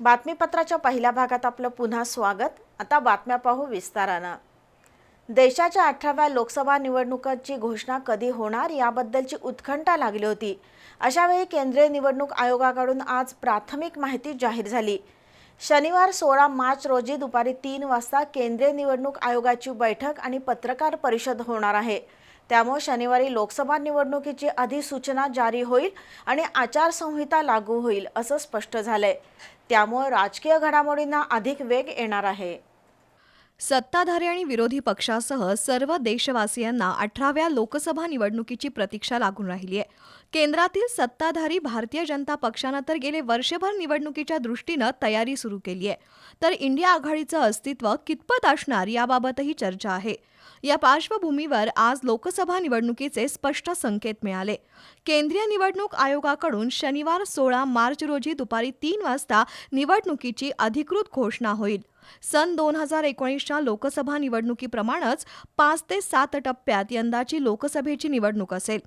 बातमीपत्राच्या पहिल्या भागात आपलं पुन्हा स्वागत. आता बातम्या पाहू विस्तारानं. देशाच्या अठराव्या लोकसभा निवडणुकांची घोषणा कधी होणार याबद्दलची उत्कंठा लागली होती. अशावेळी केंद्रीय निवडणूक आयोगाकडून आज प्राथमिक माहिती जाहीर झाली. शनिवार सोळा मार्च रोजी दुपारी तीन वाजता केंद्रीय निवडणूक आयोगाची बैठक आणि पत्रकार परिषद होणार आहे. त्यामुळे शनिवारी लोकसभा निवडणुकीची अधिसूचना जारी होईल आणि आचारसंहिता लागू होईल असं स्पष्ट झालंय. त्यामुळे राजकीय घडामोडींना अधिक वेग येणार आहे. सत्ताधारी आणि विरोधी पक्षासह सर्व देशवासियांना अठराव्या लोकसभा निवडणुकीची प्रतीक्षा लागून राहिली आहे. केंद्रातील सत्ताधारी भारतीय जनता पक्षानं तर गेले वर्षभर निवडणुकीच्या दृष्टीनं तयारी सुरू केली आहे. तर इंडिया आघाडीचं अस्तित्व कितपत असणार याबाबतही चर्चा आहे. या पार्श्वभूमीवर आज लोकसभा निवडणुकीचे स्पष्ट संकेत मिळाले. केंद्रीय निवडणूक आयोगाकडून शनिवार सोळा मार्च रोजी दुपारी तीन वाजता निवडणुकीची अधिकृत घोषणा होईल. सन दोन हजार एकोणीसच्या लोकसभा निवडणुकीप्रमाणेच पाच ते सात टप्प्यात यंदाची लोकसभेची निवडणूक असेल.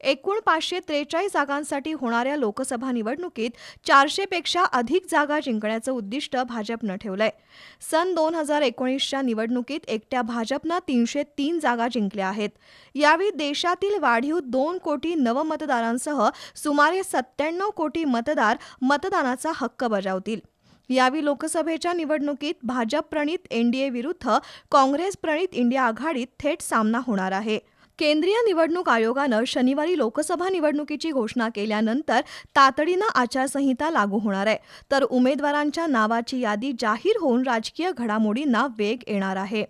एकूण पाचशे त्रेचाळीस जागांसाठी होणाऱ्या लोकसभा निवडणुकीत चारशेपेक्षा अधिक जागा जिंकण्याचं उद्दिष्ट भाजपनं ठेवलंय. सन दोन हजार एकोणीसच्या निवडणुकीत एकट्या भाजपनं तीनशे तीन जागा जिंकल्या आहेत. यावेळी देशातील वाढीव दोन कोटी नवमतदारांसह सुमारे सत्त्याण्णव कोटी मतदार मतदानाचा हक्क बजावतील. यावेळी लोकसभेच्या निवडणुकीत भाजप प्रणित एनडीए विरुद्ध काँग्रेस प्रणित इंडिया आघाडीत थेट सामना होणार आहे. केंद्रीय निवडणूक आयोगानं शनिवारी लोकसभा निवडणुकीची घोषणा केल्यानंतर तातडीनं आचारसंहिता लागू होणार आहे. तर उमेदवारांच्या नावाची यादी जाहीर होऊन राजकीय घडामोडींना वेग येणार आहे.